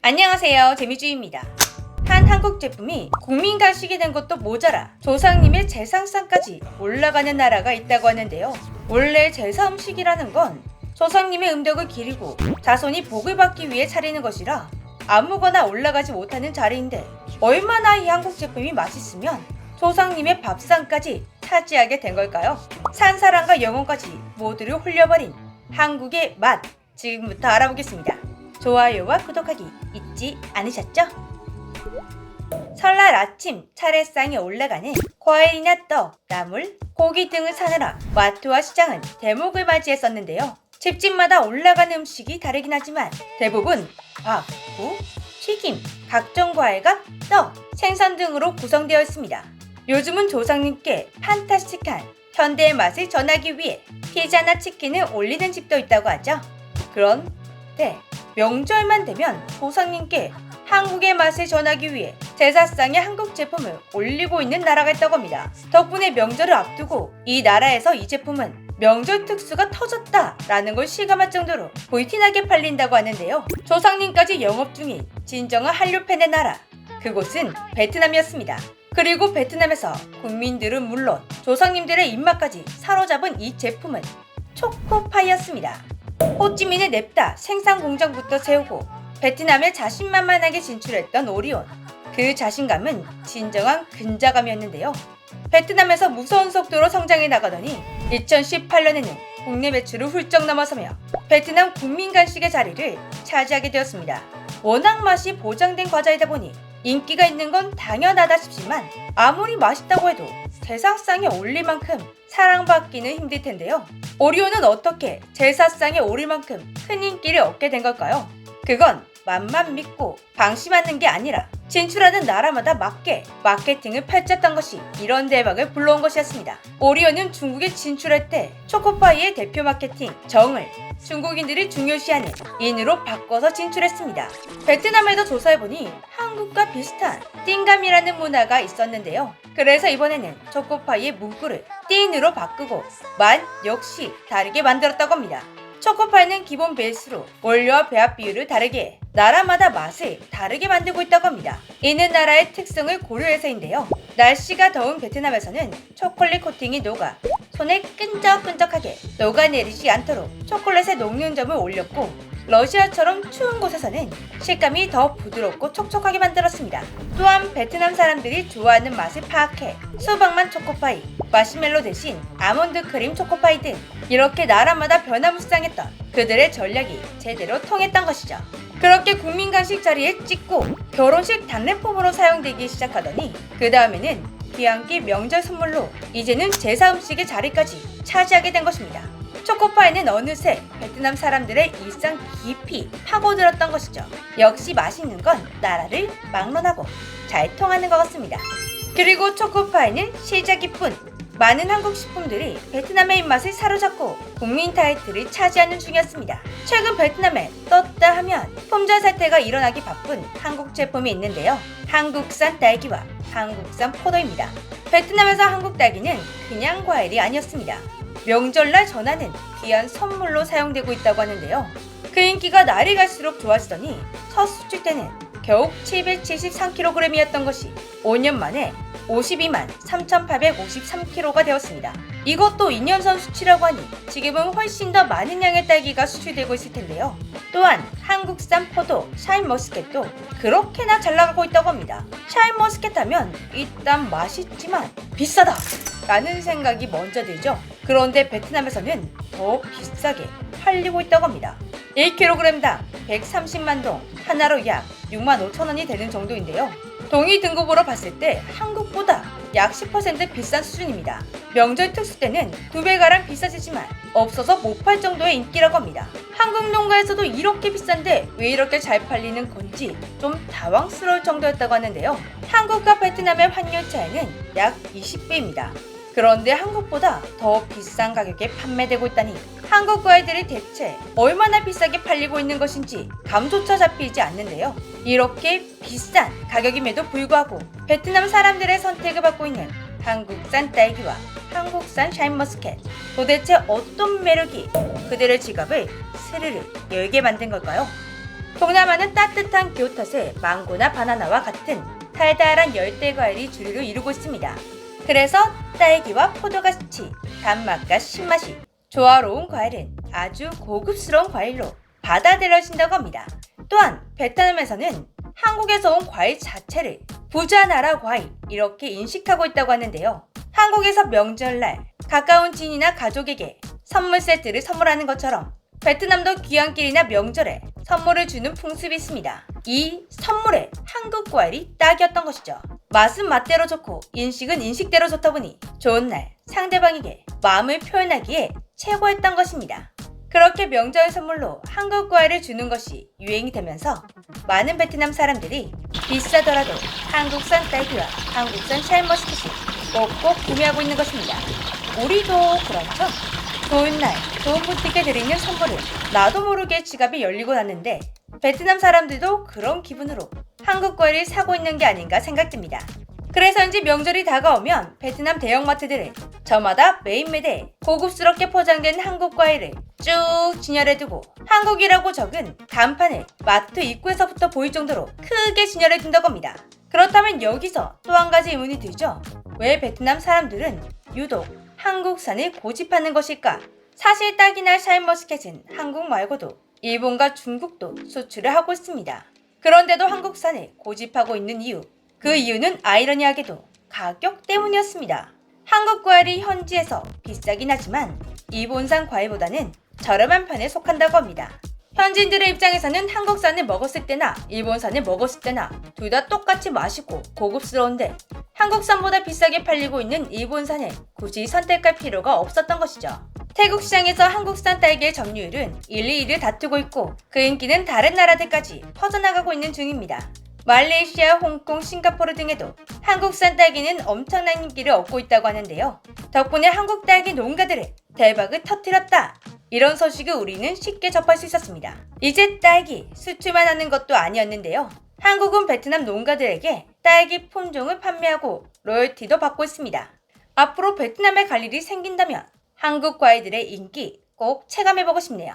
안녕하세요. 재미주입니다. 한 한국 제품이 국민 간식이 된 것도 모자라 조상님의 제상상까지 올라가는 나라가 있다고 하는데요. 원래 제사 음식이라는 건 조상님의 음덕을 기리고 자손이 복을 받기 위해 차리는 것이라 아무거나 올라가지 못하는 자리인데 얼마나 이 한국 제품이 맛있으면 조상님의 밥상까지 차지하게 된 걸까요? 산사랑과 영혼까지 모두를 홀려버린 한국의 맛 지금부터 알아보겠습니다. 좋아요와 구독하기 잊지 않으셨죠? 설날 아침 차례상에 올라가는 과일이나 떡, 나물, 고기 등을 사느라 마트와 시장은 대목을 맞이했었는데요. 집집마다 올라가는 음식이 다르긴 하지만 대부분 밥, 국, 튀김, 각종 과일과 떡, 생선 등으로 구성되어 있습니다. 요즘은 조상님께 판타스틱한 현대의 맛을 전하기 위해 피자나 치킨을 올리는 집도 있다고 하죠. 그런데 명절만 되면 조상님께 한국의 맛을 전하기 위해 제사상에 한국 제품을 올리고 있는 나라가 있다고 합니다. 덕분에 명절을 앞두고 이 나라에서 이 제품은 명절 특수가 터졌다라는 걸 실감할 정도로 불티나게 팔린다고 하는데요. 조상님까지 영업 중인 진정한 한류 팬의 나라. 그곳은 베트남이었습니다. 그리고 베트남에서 국민들은 물론 조상님들의 입맛까지 사로잡은 이 제품은 초코파이였습니다. 호찌민을 냅다 생산 공장부터 세우고 베트남에 자신만만하게 진출했던 오리온. 그 자신감은 진정한 근자감이었는데요. 베트남에서 무서운 속도로 성장해 나가더니 2018년에는 국내 매출을 훌쩍 넘어서며 베트남 국민 간식의 자리를 차지하게 되었습니다. 워낙 맛이 보장된 과자이다 보니 인기가 있는 건 당연하다 싶지만 아무리 맛있다고 해도 제사상에 올릴 만큼 사랑받기는 힘들 텐데요. 오리오는 어떻게 제사상에 오를 만큼 큰 인기를 얻게 된 걸까요? 그건 맘만 믿고 방심하는 게 아니라 진출하는 나라마다 맞게 마케팅을 펼쳤던 것이 이런 대박을 불러온 것이었습니다. 오리오는 중국에 진출할 때 초코파이의 대표 마케팅 정을 중국인들이 중요시하는 인으로 바꿔서 진출했습니다. 베트남에도 조사해보니 한국과 비슷한 띵감이라는 문화가 있었는데요. 그래서 이번에는 초코파이의 문구를 띵으로 바꾸고 맛 역시 다르게 만들었다고 합니다. 초코파이는 기본 베이스로 원료와 배합 비율을 다르게 해 나라마다 맛을 다르게 만들고 있다고 합니다. 이는 나라의 특성을 고려해서인데요. 날씨가 더운 베트남에서는 초콜릿 코팅이 녹아 손에 끈적끈적하게 녹아내리지 않도록 초콜릿에 녹는 점을 올렸고 러시아처럼 추운 곳에 서는 식감이 더 부드럽고 촉촉하게 만들었습니다. 또한 베트남 사람들이 좋아하는 맛을 파악해 수박만 초코파이, 마시멜로 대신 아몬드 크림 초코파이 등 이렇게 나라마다 변화무쌍했던 그들의 전략이 제대로 통했던 것이죠. 그렇게 국민 간식 자리에 찍고 결혼식 단례품으로 사용되기 시작하더니 그 다음에는 귀한기 명절 선물로 이제는 제사 음식의 자리까지 차지하게 된 것입니다. 초코파이는 어느새 베트남 사람들의 일상 깊이 파고들었던 것이죠. 역시 맛있는 건 나라를 막론하고 잘 통하는 것 같습니다. 그리고 초코파이는 시작이 뿐 많은 한국 식품들이 베트남의 입맛을 사로잡고 국민 타이틀을 차지하는 중이었습니다. 최근 베트남에 떴다 하면 품절 사태가 일어나기 바쁜 한국 제품이 있는데요. 한국산 딸기와 한국산 포도입니다. 베트남에서 한국 딸기는 그냥 과일이 아니었습니다. 명절날 전하는 귀한 선물로 사용되고 있다고 하는데요. 그 인기가 날이 갈수록 좋아지더니 첫 수출 때는 겨우 773kg이었던 것이 5년 만에 52만 3,853kg가 되었습니다. 이것도 2년 전 수치라고 하니 지금은 훨씬 더 많은 양의 딸기가 수출되고 있을 텐데요. 또한 한국산 포도 샤인머스켓도 그렇게나 잘 나가고 있다고 합니다. 샤인머스켓 하면 일단 맛있지만 비싸다! 라는 생각이 먼저 들죠. 그런데 베트남에서는 더 비싸게 팔리고 있다고 합니다. 1kg당 130만 동, 하나로 약 6만 5천 원이 되는 정도인데요. 동의 등급으로 봤을 때 한국보다 약 10% 비싼 수준입니다. 명절 특수 때는 두 배가량 비싸지지만 없어서 못 팔 정도의 인기라고 합니다. 한국 농가에서도 이렇게 비싼데 왜 이렇게 잘 팔리는 건지 좀 당황스러울 정도였다고 하는데요. 한국과 베트남의 환율 차이는 약 20배입니다. 그런데 한국보다 더 비싼 가격에 판매되고 있다니 한국 과일들이 대체 얼마나 비싸게 팔리고 있는 것인지 감조차 잡히지 않는데요. 이렇게 비싼 가격임에도 불구하고 베트남 사람들의 선택을 받고 있는 한국산 딸기와 한국산 샤인머스켓 도대체 어떤 매력이 그들의 지갑을 스르르 열게 만든 걸까요? 동남아는 따뜻한 기후 탓에 망고나 바나나와 같은 달달한 열대 과일이 주류를 이루고 있습니다. 그래서 딸기와 포도같이 단맛과 신맛이 조화로운 과일은 아주 고급스러운 과일로 받아들여진다고 합니다. 또한 베트남에서는 한국에서 온 과일 자체를 부자 나라 과일 이렇게 인식하고 있다고 하는데요. 한국에서 명절날 가까운 지인이나 가족에게 선물 세트를 선물하는 것처럼 베트남도 귀향길이나 명절에 선물을 주는 풍습이 있습니다. 이 선물에 한국 과일이 딱이었던 것이죠. 맛은 맛대로 좋고 인식은 인식대로 좋다 보니 좋은 날 상대방에게 마음을 표현하기에 최고였던 것입니다. 그렇게 명절 선물로 한국 과일을 주는 것이 유행이 되면서 많은 베트남 사람들이 비싸더라도 한국산 딸기와 한국산 샤인머스켓을 꼭꼭 구매하고 있는 것입니다. 우리도 그렇죠? 좋은 날, 좋은 분들께 드리는 선물을 나도 모르게 지갑이 열리고 났는데 베트남 사람들도 그런 기분으로 한국 과일을 사고 있는 게 아닌가 생각됩니다. 그래서인지 명절이 다가오면 베트남 대형마트들은 저마다 메인 매대에 고급스럽게 포장된 한국 과일을 쭉 진열해두고 한국이라고 적은 간판을 마트 입구에서부터 보일 정도로 크게 진열해둔다고 합니다. 그렇다면 여기서 또 한 가지 의문이 들죠. 왜 베트남 사람들은 유독 한국산을 고집하는 것일까? 사실 딸기나 샤인머스켓은 한국 말고도 일본과 중국도 수출을 하고 있습니다. 그런데도 한국산을 고집하고 있는 이유. 그 이유는 아이러니하게도 가격 때문이었습니다. 한국 과일이 현지에서 비싸긴 하지만 일본산 과일보다는 저렴한 편에 속한다고 합니다. 현지인들의 입장에서는 한국산을 먹었을 때나 일본산을 먹었을 때나 둘 다 똑같이 맛있고 고급스러운데 한국산보다 비싸게 팔리고 있는 일본산을 굳이 선택할 필요가 없었던 것이죠. 태국 시장에서 한국산 딸기의 점유율은 1, 2위를 다투고 있고 그 인기는 다른 나라들까지 퍼져나가고 있는 중입니다. 말레이시아, 홍콩, 싱가포르 등에도 한국산 딸기는 엄청난 인기를 얻고 있다고 하는데요. 덕분에 한국 딸기 농가들은 대박을 터뜨렸다. 이런 소식을 우리는 쉽게 접할 수 있었습니다. 이제 딸기 수출만 하는 것도 아니었는데요. 한국은 베트남 농가들에게 딸기 품종을 판매하고 로열티도 받고 있습니다. 앞으로 베트남에 갈 일이 생긴다면 한국 과일들의 인기 꼭 체감해보고 싶네요.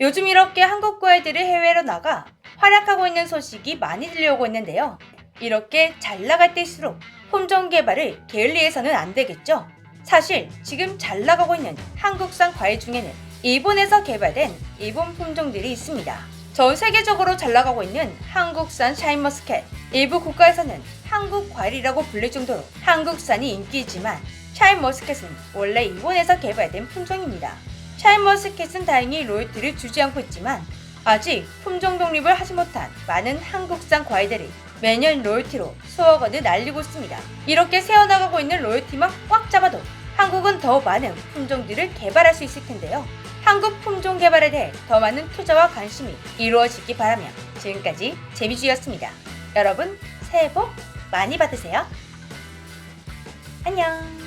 요즘 이렇게 한국 과일들이 해외로 나가 활약하고 있는 소식이 많이 들려오고 있는데요. 이렇게 잘 나갈 때일수록 품종 개발을 게을리해서는 안 되겠죠. 사실 지금 잘 나가고 있는 한국산 과일 중에는 일본에서 개발된 일본 품종들이 있습니다. 전 세계적으로 잘 나가고 있는 한국산 샤인머스켓. 일부 국가에서는 한국 과일이라고 불릴 정도로 한국산이 인기이지만 샤인머스켓은 원래 일본에서 개발된 품종입니다. 샤인머스켓은 다행히 로열티를 주지 않고 있지만 아직 품종 독립을 하지 못한 많은 한국산 과일들이 매년 로열티로 수억 원을 날리고 있습니다. 이렇게 새어나가고 있는 로열티만 꽉 잡아도 한국은 더 많은 품종들을 개발할 수 있을 텐데요. 한국 품종 개발에 대해 더 많은 투자와 관심이 이루어지기 바라며 지금까지 재미주였습니다. 여러분 새해 복 많이 받으세요. 안녕.